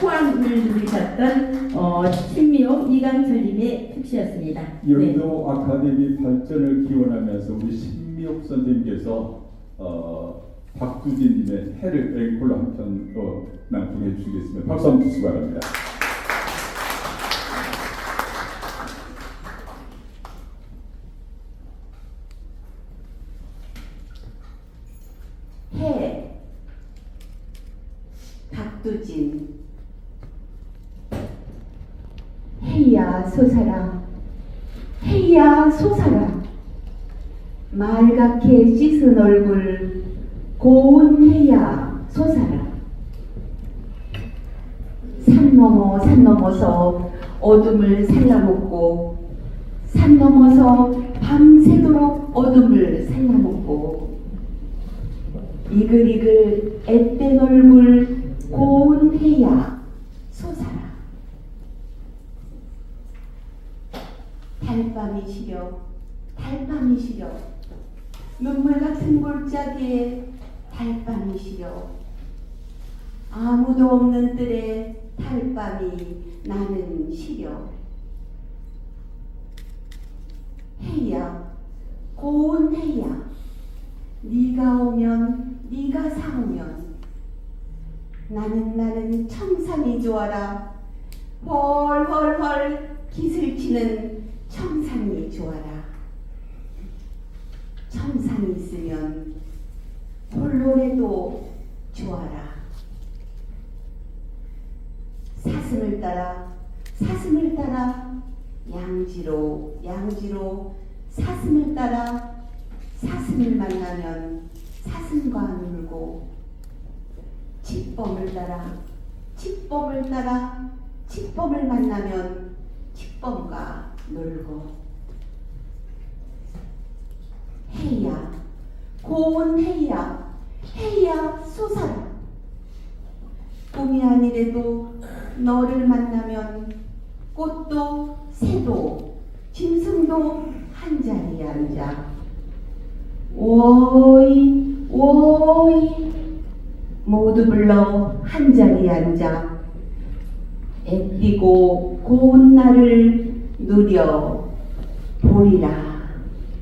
포항을 누리셨던 어, 신미옥 이강철님의 특시였습니다. 네. 여의도 아카데미 발전을 기원하면서 우리 신미옥 선생님께서 어, 박두진님의 해를 앵콜로 한편 어, 낭송해 주시겠습니다. 박수 한번 주시기 바랍니다. 해 박두진 해야 솟아라. 해야 솟아라. 말갛게 씻은 얼굴 고운 해야 솟아라. 산 넘어 산 넘어서 어둠을 살라먹고 산 넘어서 밤새도록 어둠을 살라먹고 이글이글 앳된 얼굴 고운 해야 솟아라 달밤이 시려 달밤이 시려. 눈물 같은 골짜기에 달밤이 시려. 아무도 없는 뜰에 달밤이 나는 시려. 해야 고운 해야. 네가 오면 네가 사오면. 나는 나는 청산이 좋아라. 헐헐헐 기슬치는 청산이 좋아라. 청산이 있으면 홀로래도 좋아라. 사슴을 따라 사슴을 따라 양지로 양지로 사슴을 따라 사슴을 만나면 사슴과 놀고 칫범을 따라 칫범을 따라 칫범을 만나면 칫범과 놀고. 해야 고운 해야 해야 솟아라 꿈이 아니래도 너를 만나면 꽃도 새도 짐승도 한 자리에 앉아. 오이 오이. 모두 불러 한 자리에 앉아. 애띠고 고운 날을 누려 보리라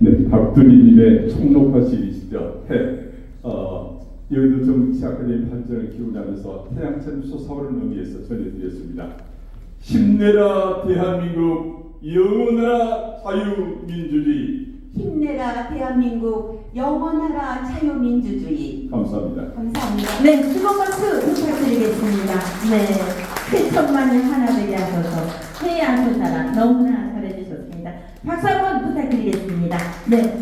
네, 박두진님의 총록화 시리즈죠. 해. 어, 여의도 정치 아카데미 발전을 기원하면서 태양처럼 솟아오르는 의미에서 전해드렸습니다. 힘내라 대한민국 영원하라 자유민주주의 힘내라 대한민국 영원하라 자유민주주의 감사합니다. 감사합니다. 네, 수고 박수 부탁드리겠습니다. 네, 최천만을 하나 되게 하셔서 해야 솟아라 너무나 잘해주셨습니다. 박수 한번 부탁드리겠습니다. 네,